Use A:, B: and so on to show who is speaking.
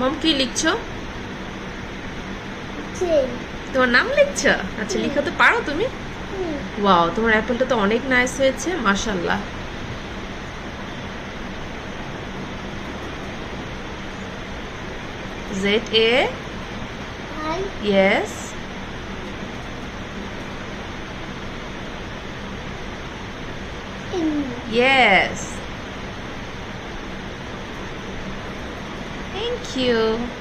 A: মম কি লিখছো তোমার নাম লিখছো আচ্ছা
B: হুম।
A: লিখতে পারো তুমি. ওয়াও তোমার অ্যাপেলটা তো অনেক নাইস হয়েছে মাশাল্লাহ Z A
B: I. N.
A: Yes Thank you.